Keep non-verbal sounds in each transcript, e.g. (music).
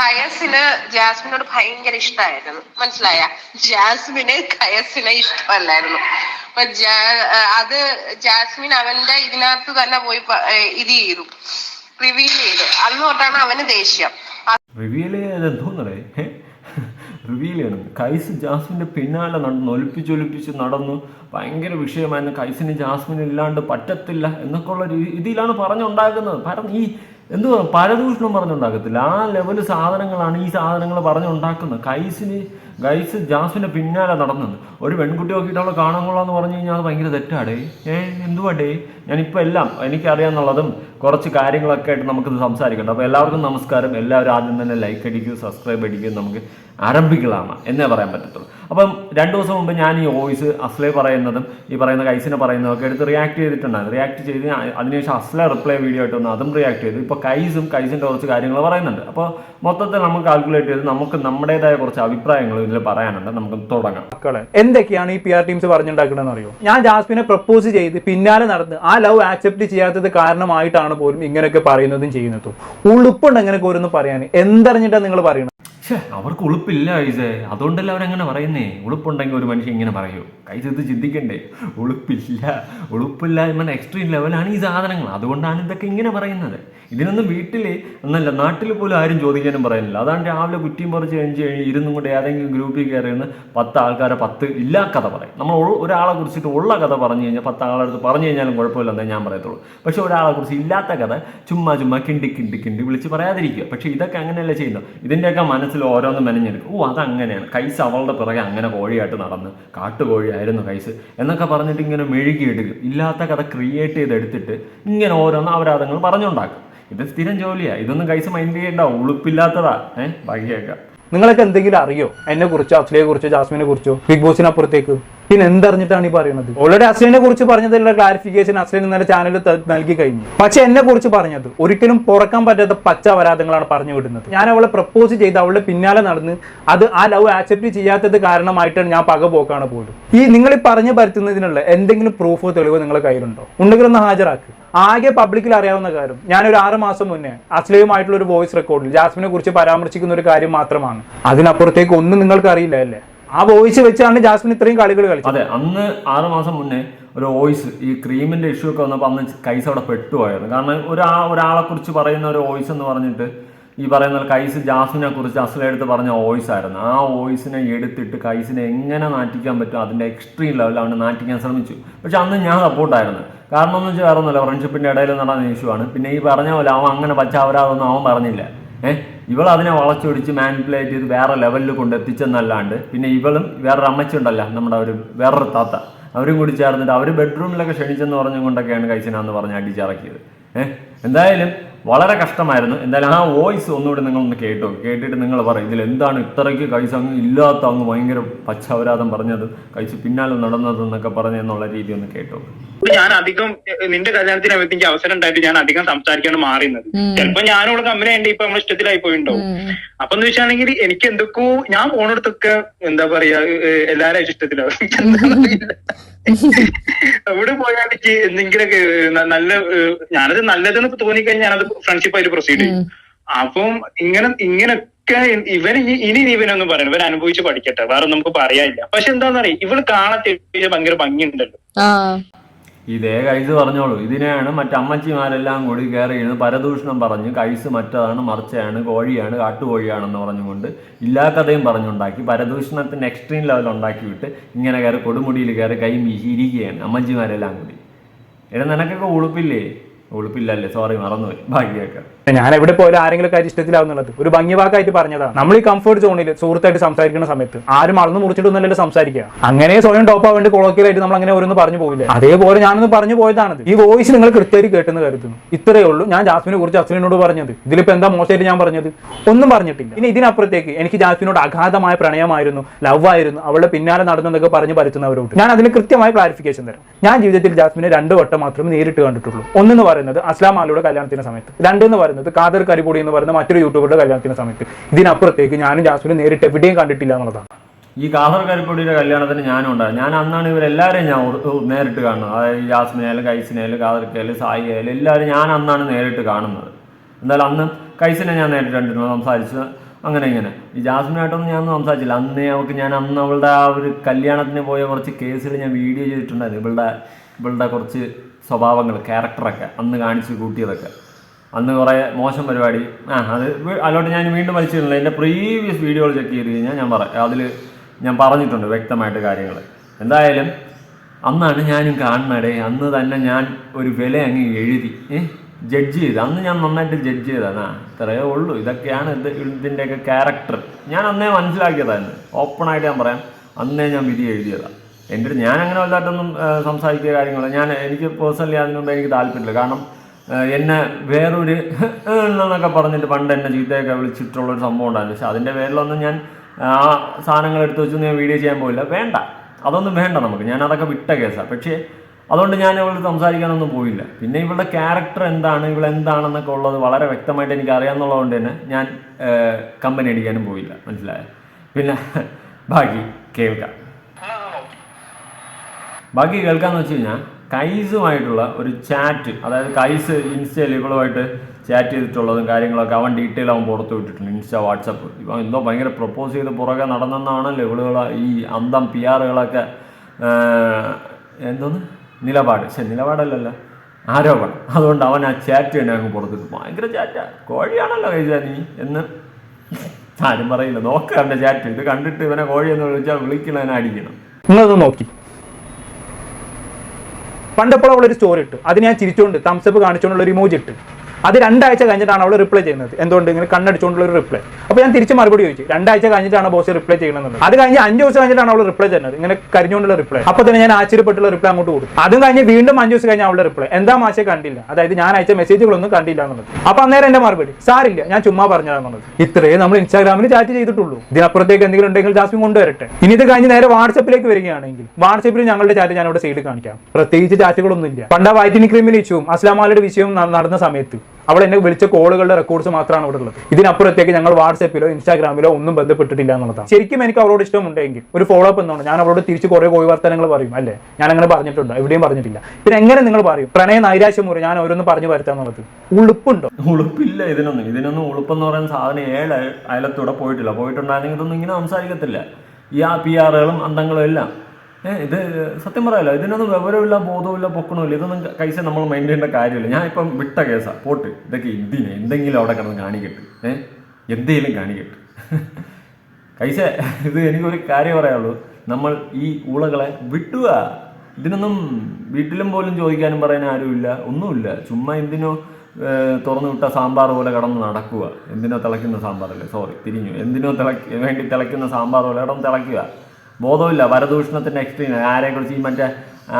കയസിന് ജാസ്മിനോട് ഭയങ്കര ഇഷ്ടമായിരുന്നു മനസ്സിലായ? ജാസ്മിന് ഖയസിനെ ഇഷ്ടമല്ലായിരുന്നു. അപ്പൊ അത് ജാസ്മിൻ അവന്റെ ഇതിനകത്ത് തന്നെ പോയി ഇത് ചെയ്തു. റിവീൽ ചെയ്തു. അന്ന് തൊട്ടാണ് അവന് ദേഷ്യം. റിവീൽ എന്തോന്നറേ റിവീൽ ചെയ്യണം. കൈസ് ജാസ്മിന്റെ പിന്നാലെ നടന്നു ഒലിപ്പിച്ചൊലിപ്പിച്ച് നടന്നു ഭയങ്കര വിഷയമായിരുന്നു. കൈസിന് ജാസ്മിൻ ഇല്ലാണ്ട് പറ്റത്തില്ല എന്നൊക്കെയുള്ള രീതിയിലാണ് പറഞ്ഞുണ്ടാക്കുന്നത്. കാരണം ഈ എന്തുവാ? പരദൂഷണം പറഞ്ഞുണ്ടാക്കത്തില്ല. ആ ലെവൽ സാധനങ്ങളാണ് ഈ സാധനങ്ങൾ പറഞ്ഞുണ്ടാക്കുന്നത്. കൈസിന് ഗൈസ് ജാസ്മിന്റെ പിന്നാലെ നടന്നത്. ഒരു പെൺകുട്ടി നോക്കിയിട്ടുള്ള കാണാൻ കൊള്ളാന്ന് പറഞ്ഞു കഴിഞ്ഞാൽ അത് ഭയങ്കര തെറ്റാടേ ഏ എന്തുവാടേ ഞാനിപ്പോൾ എല്ലാം എനിക്കറിയാമെന്നുള്ളതും കുറച്ച് കാര്യങ്ങളൊക്കെ ആയിട്ട് നമുക്കിത് സംസാരിക്കണ്ട. അപ്പോൾ എല്ലാവർക്കും നമസ്കാരം. എല്ലാവരും ആദ്യം തന്നെ ലൈക്ക് അടിക്കും സബ്സ്ക്രൈബ് അടിക്കും നമുക്ക് ആരംഭിക്കലാണ് എന്നേ പറയാൻ പറ്റത്തുള്ളൂ. അപ്പം രണ്ട് ദിവസം മുമ്പ് ഞാൻ ഈ വോയിസ് അസ്ലെ പറയുന്നതും ഈ പറയുന്ന കൈസിനെ പറയുന്നതൊക്കെ എടുത്ത് റിയാക്ട് ചെയ്തിട്ടുണ്ടായിരുന്നു. റിയാക്ട് ചെയ്ത് അതിനുശേഷം അസ്ലെ റിപ്ലൈ വീഡിയോ ആയിട്ട് വന്ന് അതും റിയാക്ട് ചെയ്തു. ഇപ്പോൾ കൈസും കൈസിന്റെ കുറച്ച് കാര്യങ്ങൾ പറയുന്നുണ്ട്. അപ്പോൾ മൊത്തത്തിൽ നമുക്ക് കാൽക്കുലേറ്റ് ചെയ്ത് നമുക്ക് നമ്മുടേതായ കുറച്ച് അഭിപ്രായങ്ങൾ ഇതിൽ പറയാനുണ്ട്. നമുക്ക് തുടങ്ങാം. മക്കളെ എന്തൊക്കെയാണ് ഈ പി ആർ ടീംസ് പറഞ്ഞുണ്ടാക്കണമെന്ന് അറിയോ? ഞാൻ ജാസ്മിനെ പ്രപ്പോസ് ചെയ്ത് പിന്നാലെ നടന്ന് ആ ലവ് ആക്സെപ്റ്റ് ചെയ്യാത്തത് കാരണമായിട്ടാണ് പോലും ഇങ്ങനെയൊക്കെ പറയുന്നതും ചെയ്യുന്നതും. ഉളുപ്പുണ്ട് എങ്ങനെയൊക്കെ ഓരോന്ന് പറയാൻ? എന്തറിഞ്ഞിട്ടാണ് നിങ്ങൾ പറയണത്? ഛേ അവർക്ക് ഉളുപ്പില്ല കൈസേ അതുകൊണ്ടല്ല അവരങ്ങനെ പറയുന്നേ. ഉളുപ്പുണ്ടെങ്കിൽ ഒരു മനുഷ്യൻ ഇങ്ങനെ പറയൂ. കൈസ് ഇത് ചിന്തിക്കണ്ടേ. ഉളുപ്പില്ല. ഉളുപ്പില്ലായ്മ എക്സ്ട്രീം ലെവലാണ് ഈ സാധനങ്ങൾ. അതുകൊണ്ടാണ് ഇതൊക്കെ ഇങ്ങനെ പറയുന്നത്. ഇതിനൊന്നും വീട്ടിൽ എന്നല്ല നാട്ടിൽ പോലും ആരും ചോദിക്കാനും പറയുന്നില്ല. അതാണ് രാവിലെ കുറ്റിയും പറിച്ച് കഴിഞ്ഞ് ഇരുന്നും കൊണ്ട് ഏതെങ്കിലും ഗ്രൂപ്പിൽ കയറിയെന്ന് പത്ത് ആൾക്കാരെ പത്ത് ഇല്ലാ കഥ പറയും. നമ്മൾ ഒരാളെ കുറിച്ചിട്ട് ഉള്ള കഥ പറഞ്ഞു കഴിഞ്ഞാൽ പത്ത് ആളെ അടുത്ത് പറഞ്ഞു കഴിഞ്ഞാലും കുഴപ്പമില്ലെന്നേ ഞാൻ പറയത്തുള്ളൂ. പക്ഷേ ഒരാളെ കുറിച്ച് ഇല്ലാത്ത കഥ ചുമ്മാ ചുമ്മാ കിണ്ടി കിണ്ടി കിണ്ടി വിളിച്ച് പറയാതിരിക്കുക. പക്ഷേ ഇതൊക്കെ അങ്ങനെയല്ല ചെയ്യുന്നത്? ഇതിന്റെയൊക്കെ മനസ്സിൽ ഓരോന്ന് മെനഞ്ഞെടുക്കും. ഓ അതങ്ങനെയാണ്. കൈസ് അവളുടെ പിറകെ അങ്ങനെ കോഴിയായിട്ട് നടന്ന് കാട്ടുകോഴിയായിരുന്നു കൈസ് എന്നൊക്കെ പറഞ്ഞിട്ട് ഇങ്ങനെ മെഴുകിയെടുക്കും ഇല്ലാത്ത കഥ ക്രിയേറ്റ് ചെയ്തെടുത്തിട്ട് ഇങ്ങനെ ഓരോന്ന് അവരാധങ്ങൾ പറഞ്ഞുണ്ടാക്കും. ഇത് സ്ഥിരം ജോലിയാണ് ഇതൊന്നും കൈസ് മൈൻഡ് ചെയ്യണ്ട. ഉളുപ്പില്ലാത്തതാ. ഏഹ് ബാക്കിയൊക്കെ നിങ്ങളൊക്കെ എന്തെങ്കിലും അറിയോ? എന്നെ കുറിച്ചോ അഫ്ലിയെ കുറിച്ചോ ജാസ്മിനെ കുറിച്ചോ ബിഗ് ബോസിനപ്പുറത്തേക്ക്? പിന്നെ എന്തറിഞ്ഞിട്ടാണ് ഈ പറയുന്നത് ഓൾറെഡി അസ്ലിനെ കുറിച്ച് പറഞ്ഞതിലുള്ള ക്ലാരിഫിക്കേഷൻ അസ്ലിൻ ഇന്നലെ ചാനലിൽ നൽകി കഴിഞ്ഞു. പക്ഷെ എന്നെ കുറിച്ച് പറഞ്ഞത് ഒരിക്കലും പുറക്കാൻ പറ്റാത്ത പച്ച അപരാധങ്ങളാണ് പറഞ്ഞു വിടുന്നത്. ഞാൻ അവളെ പ്രപ്പോസ് ചെയ്ത് അവളുടെ പിന്നാലെ നടന്ന് അത് ആ ലവ് ആക്സെപ്റ്റ് ചെയ്യാത്തത് കാരണമായിട്ടാണ് ഞാൻ പക പോക്കാണ് പോലും ഈ നിങ്ങൾ ഈ പറഞ്ഞു പരത്തുന്നതിനുള്ള എന്തെങ്കിലും പ്രൂഫ് തെളിവ് നിങ്ങളുടെ കയ്യിലുണ്ടോ? ഉണ്ടെങ്കിൽ ഒന്ന് ഹാജരാക്ക്. ആകെ പബ്ലിക്കിൽ അറിയാവുന്ന കാര്യം ഞാനൊരു ആറ് മാസം മുന്നേ അസ്ലിയുമായിട്ടുള്ള ഒരു വോയിസ് റെക്കോർഡിൽ ജാസ്മിനെ കുറിച്ച് പരാമർശിക്കുന്ന ഒരു കാര്യം മാത്രമാണ്. അതിനപ്പുറത്തേക്ക് ഒന്നും നിങ്ങൾക്ക് അറിയില്ല അല്ലേ? ആ വോയിസ് വെച്ചാണ് ജാസ്മിൻ ഇത്രയും കളികൾ കളിച്ചത്. അതെ അന്ന് ആറ് മാസം മുന്നേ ഒരു വോയിസ് ഈ ക്രീമിന്റെ ഇഷ്യൂ ഒക്കെ വന്നപ്പോൾ അന്ന് കൈസ് അവിടെ പെട്ടുപോയായിരുന്നു. കാരണം ഒരാ ഒരാളെ കുറിച്ച് പറയുന്ന ഒരു വോയിസ് എന്ന് പറഞ്ഞിട്ട് ഈ പറയുന്ന കൈസ് ജാസ്മിനെ കുറിച്ച് അസലെടുത്ത് പറഞ്ഞ വോയിസ് ആയിരുന്നു. ആ വോയിസിനെ എടുത്തിട്ട് കൈസിനെ എങ്ങനെ നാറ്റിക്കാൻ പറ്റും അതിന്റെ എക്സ്ട്രീം ലെവലിൽ അവനെ നാറ്റിക്കാൻ ശ്രമിച്ചു. പക്ഷെ അന്ന് ഞാൻ സപ്പോർട്ടായിരുന്നു കാരണം എന്ന് വെച്ചാൽ വേറെ ഒന്നുമില്ല ഫ്രണ്ട്ഷിപ്പിന്റെ ഇടയിൽ നടന്ന ഇഷ്യൂ ആണ്. പിന്നെ ഈ പറഞ്ഞ പോലെ അവൻ അങ്ങനെ പച്ചാവരാതൊന്നും അവൻ പറഞ്ഞില്ല. ഏഹ്? ഇവൾ അതിനെ വളച്ചൊടിച്ച് മാനിപ്പുലേറ്റ് ചെയ്ത് വേറെ ലെവലിൽ കൊണ്ടെത്തിച്ചെന്നല്ലാണ്ട് പിന്നെ ഇവളും വേറൊരു അമ്മച്ചുണ്ടല്ല നമ്മുടെ ഒരു വേറൊരു താത്ത. അവരും കൂടി ചേർന്നിട്ട് അവർ ബെഡ്റൂമിലൊക്കെ ക്ഷണിച്ചെന്ന് പറഞ്ഞുകൊണ്ടൊക്കെയാണ് കൈസിനാന്ന് പറഞ്ഞ് അടിച്ചിറക്കിയത്. ഏഹ് എന്തായാലും വളരെ കഷ്ടമായിരുന്നു. എന്തായാലും ആ വോയിസ് ഒന്നുകൂടി നിങ്ങളൊന്ന് കേട്ടോ കേട്ടിട്ട് നിങ്ങൾ പറയും ഇതിൽ എന്താണ് ഇത്രയ്ക്ക് കൈസ് അങ്ങ് ഇല്ലാത്ത അങ്ങ് ഭയങ്കര പച്ചവരാതം പറഞ്ഞത് കൈസ് പിന്നാലെ നടന്നതെന്നൊക്കെ പറഞ്ഞെന്നുള്ള രീതി ഒന്ന് കേട്ടോ ഞാൻ അധികം നിന്റെ കല്യാണത്തിന് എനിക്ക് അവസരം ഉണ്ടായിട്ട് ഞാൻ അധികം സംസാരിക്കാണ്ട് മാറിയുന്നത്. ചിലപ്പോ ഞാനോട് കമ്പനി ഉണ്ട് ഇപ്പൊ നമ്മളെ ഇഷ്ടത്തിലായി പോയിണ്ടാവും അപ്പൊ എന്ന് വെച്ചാണെങ്കിൽ എനിക്ക് എന്തൊക്കെയോ ഞാൻ പോണടത്തൊക്കെ എന്താ പറയാ എല്ലാരും ഇഷ്ടത്തിലാവും. എവിടെ പോയാൽ എനിക്ക് എന്തെങ്കിലുമൊക്കെ നല്ല ഞാനത് നല്ലതെന്ന് തോന്നിക്കഴിഞ്ഞാൽ ഞാനത് ഫ്രണ്ട്ഷിപ്പ് ആയിട്ട് പ്രൊസീഡ് ചെയ്യും. അപ്പം ഇങ്ങനെ ഇങ്ങനൊക്കെ ഇവൻ ഇനി- ഇവനൊന്നും പറയണം ഇവൻ അനുഭവിച്ച് പഠിക്കട്ടെ. വേറെ നമുക്ക് പറയാനില്ല. പക്ഷെ എന്താണെന്നറിയാം ഇവൾ കാണാത്ത ഭയങ്കര ഭംഗിയുണ്ടല്ലോ. ഇതേ കൈസ് പറഞ്ഞോളൂ. ഇതിനെയാണ് മറ്റമ്മച്ചിമാരെല്ലാം കൂടി കയറി ഇരുന്ന് പരദൂഷണം പറഞ്ഞ് കൈസ് മറ്റതാണ് മറിച്ചയാണ് കോഴിയാണ് കാട്ടുകോഴിയാണെന്ന് പറഞ്ഞുകൊണ്ട് ഇല്ലാ കഥയും പറഞ്ഞുണ്ടാക്കി പരദൂഷണത്തിന് എക്സ്ട്രീം ലെവൽ ഉണ്ടാക്കി വിട്ട് ഇങ്ങനെ കയറി കൊടുമുടിയിൽ കയറി കൈ വീശിയിരിക്കുകയാണ് അമ്മച്ചിമാരെല്ലാം കൂടി. എടാ നിനക്കൊക്കെ ഉളുപ്പില്ലേ? ഉളുപ്പില്ലല്ലേ? സോറി മറന്നുപോയി. ഭാഗ്യമൊക്കെ. ഞാൻ എവിടെ പോയാലും ആരെങ്കിലും കാര്യം ഇഷ്ടത്തിലാവുന്നുള്ളത്. ഒരു ഭംഗി ഭാഗമായിട്ട് പറഞ്ഞതാണ് നമ്മൾ ഈ കംഫർട്ട് സോണിൽ സുഹൃത്തായിട്ട് സംസാരിക്കുന്ന സമയത്ത് ആരും അളന്ന് മുറിച്ചിട്ടൊന്നല്ലോ സംസാരിക്കുക. അങ്ങനെ സ്വയം ടോപ്പ് ആവേണ്ടി കൊളോക്കിയലായിട്ട് നമ്മൾ അങ്ങനെ ഓരോന്ന് പറഞ്ഞു പോകില്ല അതേപോലെ ഞാനൊന്ന് പറഞ്ഞു പോയതാണത്. ഈ വോയിസ് നിങ്ങൾ കൃത്യമായി കേട്ടെന്ന് കരുതുന്നു. ഇത്രയേ ഉള്ളൂ. ഞാൻ ജാസ്മിനെ കുറിച്ച് അച്ഛനോട് പറഞ്ഞത്. ഇതിലിപ്പോ എന്താ മോശമായിട്ട് ഞാൻ പറഞ്ഞത്? ഒന്നും പറഞ്ഞിട്ടില്ല. ഇനി ഇതിനപ്പുറത്തേക്ക് എനിക്ക് ജാസ്മിനോട് അഗാധമായ പ്രണയമായിരുന്നു ലവ് ആയിരുന്നു അവളുടെ പിന്നാലെ നടന്നതൊക്കെ പറഞ്ഞ് പരത്തുന്നവരോട്. ഞാൻ അതിന് കൃത്യമായ ക്ലാരിഫിക്കേഷൻ തരാം. ഞാൻ ജീവിതത്തിൽ ജാസ്മിനെ രണ്ട് വട്ടം മാത്രമേ നേരിട്ട് കണ്ടിട്ടുള്ളൂ. ഒന്നെന്ന് പറയുന്നത് അസ്ലാം ആലിയുടെ കല്യാണത്തിന്റെ സമയത്ത്. രണ്ട് എന്ന് പറയുന്നത് കാദർ കരിപൊടി എന്ന് പറയുന്ന മറ്റൊരു യൂട്യൂബറുടെ കല്യാണത്തിന്റെ സമയത്ത്. ഇതിനപ്പുറത്തേക്ക് ഞാനും ജാസ്മിനും നേരിട്ട് എവിടെയും കണ്ടിട്ടില്ല എന്നുള്ളതാണ്. ഈ കാസർ കരിപ്പൊടിയുടെ കല്യാണത്തിന് ഞാനും ഉണ്ടായിരുന്നു. ഞാൻ അന്നാണ് ഇവരെല്ലാവരെയും ഞാൻ നേരിട്ട് കാണുന്നത്. അതായത് ജാസ്മിനായാലും കൈസിനായാലും കാതർക്കായാലും സായി ആയാലും എല്ലാവരും ഞാൻ അന്നാണ് നേരിട്ട് കാണുന്നത്. എന്തായാലും അന്ന് കൈസിനെ ഞാൻ നേരിട്ട് കണ്ടിരുന്നു സംസാരിച്ചു. അങ്ങനെ ഇങ്ങനെ. ഈ ജാസ്മിനായിട്ടൊന്നും ഞാൻ സംസാരിച്ചില്ല. അന്ന് അവൾക്ക് ഞാൻ അന്ന് അവളുടെ ആ ഒരു കല്യാണത്തിന് പോയ കുറച്ച് കേസിൽ ഞാൻ വീഡിയോ ചെയ്തിട്ടുണ്ടായിരുന്നു. ഇവളുടെ ഇവളുടെ കുറച്ച് സ്വഭാവങ്ങൾ ക്യാരക്ടറൊക്കെ അന്ന് കാണിച്ചു കൂട്ടിയതൊക്കെ. അന്ന് കുറേ മോശം പരിപാടി. ആ അത് അതിലോട്ട് ഞാൻ വീണ്ടും വലിച്ചിരുന്നില്ല എന്റെ പ്രീവിയസ് വീഡിയോകൾ ചെക്ക് ചെയ്ത് കഴിഞ്ഞാൽ ഞാൻ പറ അതിൽ ഞാൻ പറഞ്ഞിട്ടുണ്ട് വ്യക്തമായിട്ട് കാര്യങ്ങൾ. എന്തായാലും അന്നാണ് ഞാനും കാണണടേ. അന്ന് തന്നെ ഞാൻ ഒരു വില അങ്ങ് എഴുതി. ജഡ്ജ് ചെയ്ത്. അന്ന് ഞാൻ നന്നായിട്ട് ജഡ്ജ് ചെയ്തതാണ് ഇത്രയേ ഉള്ളൂ. ഇതൊക്കെയാണ് ഇത് ഇതിന്റെയൊക്കെ ക്യാരക്ടർ ഞാൻ അന്നേ മനസ്സിലാക്കിയതായിരുന്നു ഓപ്പണായിട്ട് ഞാൻ പറയാം. അന്നേ ഞാൻ വിധി എഴുതിയതാണ് എന്റെ ഞാൻ അങ്ങനെ വലുതായിട്ടൊന്നും ആ, സംസാരിക്കുക കാര്യങ്ങൾ ഞാൻ എനിക്ക് പേഴ്സണലി അതിനുമുമ്പ് എനിക്ക് താല്പര്യമില്ല. കാരണം എന്നെ വേറൊരു (laughs) എന്നൊക്കെ പറഞ്ഞിട്ട് പണ്ട് എന്നെ ചീത്തയൊക്കെ വിളിച്ചിട്ടുള്ളൊരു സംഭവം ഉണ്ടായിരുന്നു. പക്ഷെ അതിന്റെ പേരിലൊന്നും ഞാൻ ആ സാധനങ്ങൾ എടുത്തു വെച്ചൊന്നും ഞാൻ വീഡിയോ ചെയ്യാൻ പോയില്ല. വേണ്ട. അതൊന്നും വേണ്ട നമുക്ക്. ഞാൻ അതൊക്കെ വിട്ട കേസാണ് പക്ഷേ അതുകൊണ്ട് ഞാൻ ഇവളോട് സംസാരിക്കാനൊന്നും പോയില്ല. പിന്നെ ഇവളുടെ ക്യാരക്ടർ എന്താണ് ഇവൾ എന്താണെന്നൊക്കെ ഉള്ളത് വളരെ വ്യക്തമായിട്ട് എനിക്ക് അറിയാമെന്നുള്ളതുകൊണ്ട് തന്നെ ഞാൻ കമ്പനി അടിക്കാനും പോയില്ല. മനസ്സിലായോ? പിന്നെ ബാക്കി കേൾക്കാം. ബാക്കി കേൾക്കാന്ന് വെച്ച് കഴിഞ്ഞാൽ കൈസുമായിട്ടുള്ള ഒരു ചാറ്റ് അതായത് കൈസ് ഇൻസ്റ്റയിൽ ഇവളുമായിട്ട് ചാറ്റ് ചെയ്തിട്ടുള്ളതും കാര്യങ്ങളൊക്കെ അവൻ ഡീറ്റെയിൽ അവൻ പുറത്ത് വിട്ടിട്ടുണ്ട്. ഇൻസ്റ്റ വാട്സപ്പ് ഇപ്പം എന്തോ ഭയങ്കര പ്രപ്പോസ് ചെയ്ത് പുറകെ നടന്നെന്നാണല്ലോ ഇവളുകൾ ഈ അന്തം പി ആറുകളൊക്കെ എന്തോന്ന്? നിലപാട്. പക്ഷെ നിലപാടല്ലല്ലോ. ആരോപണം. അതുകൊണ്ട് അവൻ ആ ചാറ്റ് തന്നെ അങ്ങ് പുറത്തിട്ടു ഭയങ്കര ചാറ്റാ കോഴിയാണല്ലോ കൈസ നീ എന്ന് ആരും പറയില്ല. നോക്കാം അവന്റെ ചാറ്റ് ഇത് കണ്ടിട്ട് ഇവനെ കോഴി എന്ന് വിളിച്ചാൽ വിളിക്കണതിനെ അടിക്കണം. നിങ്ങളത് നോക്കി. പണ്ടപ്പോൾ അവളൊരു സ്റ്റോറി ഇട്ടു അത് ഞാൻ ചിരിച്ചുകൊണ്ട് തംസപ്പ് കാണിച്ചുകൊണ്ടുള്ള ഒരു ഇമോജി ഇട്ട്. അത് രണ്ടാഴ്ച കഴിഞ്ഞിട്ടാണ് അവൾ റിപ്ലൈ ചെയ്യുന്നത്. എന്തുകൊണ്ട്? ഇങ്ങനെ കണ്ണടിച്ചുകൊണ്ടുള്ള ഒരു റിപ്ലൈ അപ്പോൾ ഞാൻ തിരിച്ച് മറുപടി ചോദിച്ചു. രണ്ടാഴ്ച കഴിഞ്ഞിട്ടാണ് ബോസ് റിപ്ലൈ ചെയ്യണമെന്ന്. അത് കഴിഞ്ഞ് അഞ്ച് ദിവസം കഴിഞ്ഞിട്ടാണ് അവൾ റിപ്ലൈ ചെയ്യുന്നത്. ഇങ്ങനെ കരിഞ്ഞുകൊണ്ടുള്ള റിപ്ലൈ അപ്പോൾ തന്നെ ഞാൻ ആശ്ചര്യപ്പെട്ടുള്ള റിപ്ലൈ അങ്ങോട്ട് കൊടുത്തു. അതും കഴിഞ്ഞ് വീണ്ടും അഞ്ച് ദിവസം കഴിഞ്ഞ് അവളുടെ റിപ്ലൈ എന്താ മാസേ കണ്ടില്ല. അതായത് ഞാൻ അയച്ച മെസ്സേജുകളൊന്നും കണ്ടില്ല എന്നുള്ളത്. അപ്പോൾ അന്നേരം എന്റെ മറുപടി സാറില്ല ഞാൻ ചുമ്മാ പറഞ്ഞതാണെന്നുള്ളത് ഇത്രയേ നമ്മൾ ഇൻസ്റ്റാഗ്രാമിൽ ചാറ്റ് ചെയ്തിട്ടുള്ളൂ. ഇതിനപ്പുറത്തേക്ക് എന്തെങ്കിലും ഉണ്ടെങ്കിൽ ജാസ്മിൻ കൊണ്ടുവരട്ടെ. ഇനി ഇത് കഴിഞ്ഞ് നേരെ വാട്സപ്പിലേക്ക് വരികയാണെങ്കിൽ വാട്സപ്പിൽ ഞങ്ങളുടെ ചാറ്റ് ഞാൻ അവിടെ സൈഡിൽ കാണിക്കാം. പ്രത്യേകിച്ച് ചാറ്റുകളൊന്നും ഇല്ല പണ്ട് വൈറ്റിനി ക്രീമിൽ ഇച്ചും അസ്ലാമാലയുടെ വിഷയവും നടന്ന സമയത്ത് അവൾ എന്നെ വിളിച്ച കോളുകളുടെ റെക്കോർഡ്സ് മാത്രമാണ് അവിടെ ഉള്ളത്. ഇതിനപ്പുറത്തേക്ക് ഞങ്ങൾ വാട്സപ്പിലോ ഇൻസ്റ്റാഗ്രാമിലോ ഒന്നും ബന്ധപ്പെട്ടിട്ടില്ല എന്നുള്ളതാണ്. ശരിക്കും എനിക്ക് അവളോട് ഇഷ്ടമുണ്ടെങ്കിൽ ഒരു ഫോളോ അപ്പ് എന്നാണ്. ഞാൻ അവരോട് തിരിച്ച് കുറെ കോഴി വർത്തനങ്ങൾ പറയും അല്ലേ? ഞാൻ അങ്ങനെ പറഞ്ഞിട്ടുണ്ട് എവിടെയും പറഞ്ഞിട്ടില്ല. പിന്നെ എങ്ങനെ നിങ്ങൾ പറയും? പ്രണയ നൈരാശ്യം മുറി ഞാൻ ഓരോന്ന് പറഞ്ഞു വരുത്താന്നുള്ളത് ഉളുപ്പുണ്ടോ? ഉളുപ്പില്ല ഇതിനൊന്നും. ഇതിനൊന്നും ഉളുപ്പെന്ന് പറയുന്ന സാധനം ഏഴ് അയ- അയലത്തൂടെ പോയിട്ടില്ല. പോയിട്ടുണ്ടായിരുന്നെങ്കിൽ ഇതൊന്നും ഇങ്ങനെ സംസാരിക്കത്തില്ല. ഈ ആ പി ആറുകളും അന്തങ്ങളും എല്ലാം. ഇത് സത്യം പറയാലോ ഇതിനൊന്നും വിവരമില്ല ബോധമില്ല പൊക്കണമില്ല ഇതൊന്നും കൈസ നമ്മൾ മൈൻഡ് ചെയ്യേണ്ട കാര്യമില്ല. ഞാൻ ഇപ്പം വിട്ട കേസാ. പോട്ട്. ഇതൊക്കെ ഇതിന് എന്തെങ്കിലും അവിടെ കിടന്ന് കാണിക്കട്ടെ. ഏഹ് എന്തെങ്കിലും കാണിക്കട്ടെ. (laughs) കൈസ ഇത് എനിക്കൊരു കാര്യം പറയാനുള്ളൂ. നമ്മൾ ഈ ഊളകളെ വിട്ടുക. ഇതിനൊന്നും വീട്ടിലും പോലും ചോദിക്കാനും പറയാൻ ആരുമില്ല. ഒന്നുമില്ല. ചുമ്മാ എന്തിനോ തുറന്നു വിട്ട സാമ്പാർ പോലെ കിടന്ന് നടക്കുക. എന്തിനോ തിളയ്ക്കുന്ന സാമ്പാറല്ലേ? സോറി തിരിഞ്ഞു. എന്തിനോ തിളക്കി വേണ്ടി തിളയ്ക്കുന്ന സാമ്പാർ പോലെ കിടന്ന് തിളയ്ക്കുക. ബോധമില്ല വരദൂഷണത്തിന്റെ എക്സ്ട്രീം ആരെക്കുറിച്ച് ഈ മറ്റേ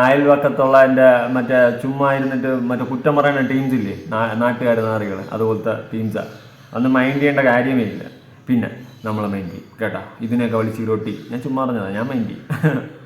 അയൽവക്കത്തുള്ള എന്റെ മറ്റേ ചുമ്മാ ഇരുന്നിട്ട് മറ്റേ കുറ്റം പറയുന്ന ടീംസ് ഇല്ലേ? നാട്ടുകാർ നാറികൾ അതുപോലത്തെ ടീംസാണ് അന്ന് മൈൻഡ് ചെയ്യേണ്ട കാര്യമേ ഇല്ല. പിന്നെ നമ്മളെ മൈൻഡ് ചെയ്യും. കേട്ടാ? ഇതിനെയൊക്കെ വലിച്ചിടോട്ടി ഞാൻ ചുമ്മാ പറഞ്ഞതാണ് ഞാൻ മൈൻഡ് ചെയ്യും. (laughs)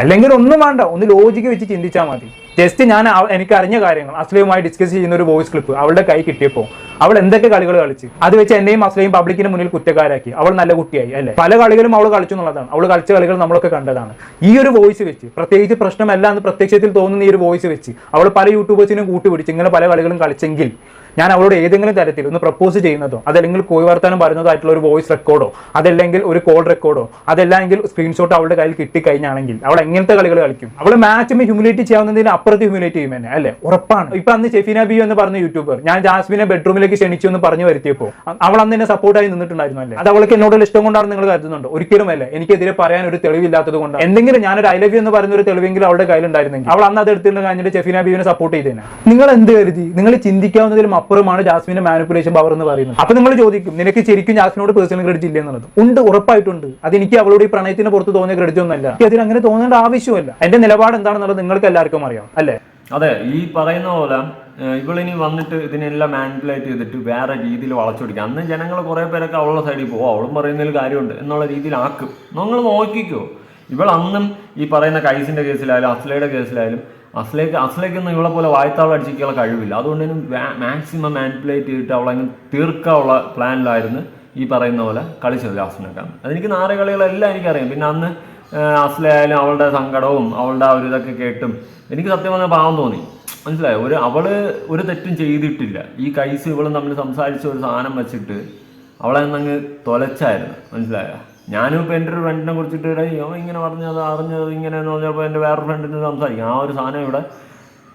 അല്ലെങ്കിൽ ഒന്നും വേണ്ട ഒന്ന് ലോജിക്ക് വെച്ച് ചിന്തിച്ചാൽ മതി. ജസ്റ്റ് ഞാൻ എനിക്ക് അറിഞ്ഞ കാര്യങ്ങൾ. അസ്ലയുമായി ഡിസ്കസ് ചെയ്യുന്ന ഒരു വോയിസ് ക്ലിപ്പ് അവളുടെ കൈ കിട്ടിയപ്പോൾ അവൾ എന്തൊക്കെ കളികൾ കളിച്ച്? അത് വെച്ച് എന്നെയും അസ്ലയും പബ്ലിക്കിന് മുന്നിൽ കുറ്റക്കാരാക്കി. അവൾ നല്ല കുട്ടിയായി അല്ലേ? പല കളികളും അവൾ കളിച്ചു എന്നുള്ളതാണ്. അവൾ കളിച്ച കളികൾ നമ്മളൊക്കെ കണ്ടതാണ്. ഈ ഒരു വോയിസ് വെച്ച് പ്രത്യേകിച്ച് പ്രശ്നമല്ല എന്ന് പ്രത്യക്ഷത്തിൽ തോന്നുന്ന ഈ ഒരു വോയിസ് വെച്ച് അവൾ പല യൂട്യൂബേഴ്സിനും കൂട്ടുപിടിച്ച് ഇങ്ങനെ പല കളികളും കളിച്ചെങ്കിൽ ഞാൻ അവളോട് ഏതെങ്കിലും തരത്തിൽ ഒന്ന് പ്രപ്പോസ് ചെയ്യുന്നതോ അതല്ലെങ്കിൽ കോയി വർത്താനം പറയുന്നതോ ആയിട്ടുള്ള ഒരു വോയിസ് റെക്കോർഡോ അതല്ലെങ്കിൽ ഒരു കോൾ റെക്കോർഡോ അതല്ലെങ്കിൽ സ്ക്രീൻഷോട്ട് അവളുടെ കയ്യിൽ കിട്ടിക്കഴിഞ്ഞാണെങ്കിൽ അവൾ എങ്ങനത്തെ കളികൾ കളിക്കും? അവൾ മാച്ചും ഹ്യൂമിലേറ്റ് ചെയ്യാവുന്നതിന് അപ്പുറത്ത് ഹ്യൂമിലേറ്റ് ചെയ്യും എന്നെ അല്ലേ? ഉറപ്പാണ്. ഇപ്പൊ അന്ന് ഷെഫീന ബി എന്ന് പറഞ്ഞ യൂട്യൂബർ ഞാൻ ജാസ്മിനെ ബെഡ്റൂമിലേക്ക് ക്ഷണിച്ചു എന്ന് പറഞ്ഞു വരുത്തിയപ്പോൾ അവൾ അന്ന് എന്നെ സപ്പോർട്ടായി നിന്നിട്ടുണ്ടായിരുന്നു അല്ലേ? അത് അവൾക്ക് എന്നോട് ഇഷ്ടം കൊണ്ടാണ് നിങ്ങൾ കരുതുന്നുണ്ട്? ഒരിക്കലും അല്ല? എനിക്കെതിരെ പറയാൻ ഒരു തെളിവില്ലാത്തത് കൊണ്ട് എന്തെങ്കിലും ഞാനൊരു ഐ ലവ് എന്ന് പറയുന്ന ഒരു തെളിവെങ്കിലും അവളുടെ കയ്യിലുണ്ടായിരുന്നെങ്കിൽ അവൾ അന്ന് അത് എടുത്തിട്ട് കഴിഞ്ഞിട്ട് ഷെഫീന ബീവിനെ സപ്പോർട്ട് ചെയ്തേനെ. നിങ്ങൾ എന്ത് കരുതി? നിങ്ങൾ ചിന്തിക്കാവുന്നതിലും അപ്പുറമാണ് ജാസ്മിന്റെ മാനിപ്പുലേഷൻ പവർ എന്ന് പറയുന്നത്. അപ്പൊ നിങ്ങൾ ചോദിക്കും നിനക്ക് ശരിക്കും ജാസ്മിനോട് പേഴ്സണൽ ക്രെഡിറ്റ് ഇല്ല എന്നുള്ളത്? ഉണ്ട് ഉറപ്പായിട്ടുണ്ട്. അത് എനിക്ക് അവളോട് ഈ പ്രണയത്തിന് പുറത്ത് തോന്നിയ ക്രെഡിറ്റ് ഒന്നല്ല അതിൽ അങ്ങനെ തോന്നേണ്ട ആവശ്യമല്ല. എന്റെ നിലപാട് എന്താണെന്നുള്ളത് നിങ്ങൾക്ക് എല്ലാവർക്കും അറിയാം അല്ലേ? അതെ ഈ പറയുന്ന പോലെ ഇവളിനി വന്നിട്ട് ഇതിനെല്ലാം മാനിപ്പുലേറ്റ് ചെയ്തിട്ട് വേറെ രീതിയിൽ വളച്ചൊടിക്കും അന്ന് ജനങ്ങൾ കുറേ പേരൊക്കെ അവളുടെ സൈഡിൽ പോകും. അവളും പറയുന്നതിൽ കാര്യമുണ്ട്. എന്നുള്ള രീതിയിലാക്കും. നിങ്ങൾ നോക്കിക്കോ. ഇവൾ അന്നും ഈ പറയുന്ന കൈസിന്റെ കേസിലായാലും അസ്ലയുടെ കേസിലായാലും അസ്ലേക്ക് അസ്ലേക്കൊന്നും ഇവളെ പോലെ വായ്ത്താളം അടിച്ചിരിക്കാനുള്ള കഴിവില്ല. അതുകൊണ്ട് തന്നെ മാക്സിമം മാനിപ്പുലേറ്റ് ചെയ്തിട്ട് അവളങ്ങ് തീർക്കാനുള്ള പ്ലാനിലായിരുന്നു ഈ പറയുന്ന പോലെ കളിച്ചത് ലാസ്റ്റിനൊക്കെ അതെനിക്ക് നാല് കളികളെല്ലാം എനിക്കറിയാം. പിന്നെ അന്ന് അസ്ലയായാലും അവളുടെ സങ്കടവും അവളുടെ ഒരു ഇതൊക്കെ കേട്ടും എനിക്ക് സത്യം പറഞ്ഞാൽ പാവം തോന്നി. മനസ്സിലായോ? ഒരു അവൾ ഒരു തെറ്റും ചെയ്തിട്ടില്ല. ഈ കൈസ് ഇവളും തമ്മിൽ സംസാരിച്ച ഒരു സാധനം വെച്ചിട്ട് അവളെ അങ്ങ് തൊലച്ചായിരുന്നു. മനസ്സിലായോ? ഞാനും ഇപ്പോൾ എന്റെ ഒരു ഫ്രണ്ടിനെ കുറിച്ചിട്ട് "എടാ, അവൻ ഇങ്ങനെ പറഞ്ഞത് അറിഞ്ഞത് ഇങ്ങനെ എന്ന് പറഞ്ഞപ്പോൾ എന്റെ വേറെ ഫ്രണ്ടിന് സംസാരിക്കും. ആ ഒരു സാധനം ഇവിടെ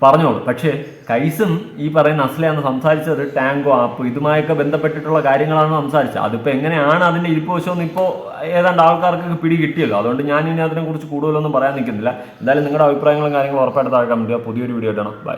പറഞ്ഞോളൂ. പക്ഷേ കൈസും ഈ പറയുന്ന അസ്ലയാണ് സംസാരിച്ചത് ടാങ്കോ ആപ്പ് ഇതുമായൊക്കെ ബന്ധപ്പെട്ടിട്ടുള്ള കാര്യങ്ങളാണ് സംസാരിച്ചത്. അതിപ്പോൾ എങ്ങനെയാണ് അതിന്റെ ഇരിപ്പുവശമെന്ന് ഇപ്പോൾ ഏതാണ്ട് ആൾക്കാർക്ക് പിടി കിട്ടിയല്ലോ. അതുകൊണ്ട് ഞാൻ ഇനി അതിനെക്കുറിച്ച് കൂടുതലൊന്നും പറയാൻ നിൽക്കുന്നില്ല. എന്തായാലും നിങ്ങളുടെ അഭിപ്രായങ്ങളും കാര്യങ്ങളും ഉറപ്പായിട്ട് താഴെ കമന്റ് ചെയ്യുക. പുതിയൊരു വീഡിയോ ഇടണം ബൈ